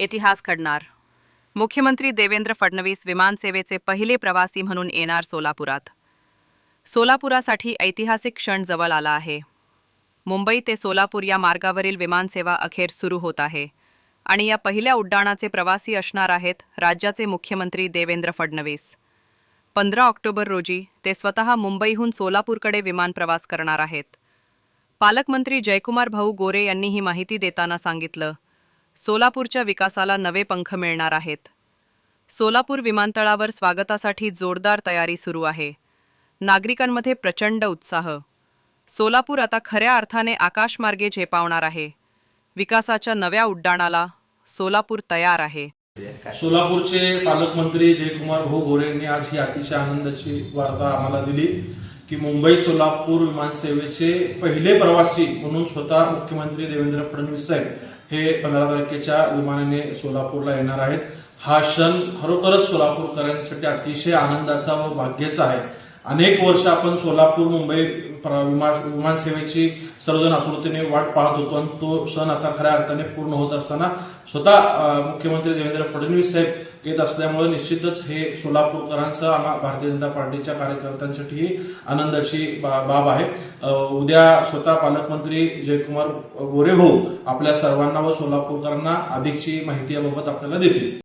इतिहास घडणार. मुख्यमंत्री देवेंद्र फडणवीस विमानसेवेचे पहिले प्रवासी म्हणून येणार सोलापुरात. सोलापुरासाठी ऐतिहासिक क्षण जवळ आला आहे. मुंबई ते सोलापूर या मार्गावरील विमानसेवा अखेर सुरू होत आहे. आणि या पहिल्या उड्डाणाचे प्रवासी असणार आहेत राज्याचे मुख्यमंत्री देवेंद्र फडणवीस. पंधरा ऑक्टोबर रोजी ते स्वतः मुंबईहून सोलापूरकडे विमान प्रवास करणार आहेत. पालकमंत्री जयकुमार भाऊ गोरे यांनी ही माहिती देताना सांगितलं सोलापूरच्या विकासाला नवे पंख मिळणार आहेत. सोलापूर विमानतळावर स्वागतासाठी जोरदार तयारी सुरू आहे. नागरिकांमध्ये प्रचंड उत्साह. सोलापूर आता खऱ्या अर्थाने आकाशमार्गे झेपावणार आहे. विकासाच्या नव्या उड्डाणाला सोलापूर तयार आहे. सोलापूरचे पालकमंत्री जयकुमार भाऊ गोरे यांनी आज ही अतिशय आनंदाची वार्ता आम्हाला दिली. की मुंबई सोलापूर विमानसेवेचे पहिले प्रवासी म्हणून स्वतः मुख्यमंत्री देवेंद्र फडणवीस साहेब हे पंधरा तारखेच्या विमानाने सोलापूरला येणार आहेत. हा क्षण खरोखरच सोलापूरकरांसाठी अतिशय आनंदाचा व भाग्याचा आहे. अनेक वर्ष आपण सोलापूर मुंबई प्र- विमानसेवेची सर्वजण आतुरतेने वाट पाहत होतो आणि तो क्षण आता खऱ्या अर्थाने पूर्ण होत असताना स्वतः मुख्यमंत्री देवेंद्र फडणवीस साहेब येत असल्यामुळे निश्चितच हे सोलापूरकरांसह आम्हा भारतीय जनता पार्टीच्या कार्यकर्त्यांसाठी ही आनंदाची बाब आहे. उद्या स्वतः पालकमंत्री जयकुमार गोरेभाऊ आपल्या सर्वांना व सोलापूरकरांना अधिकची माहिती याबाबत आपल्याला देतील.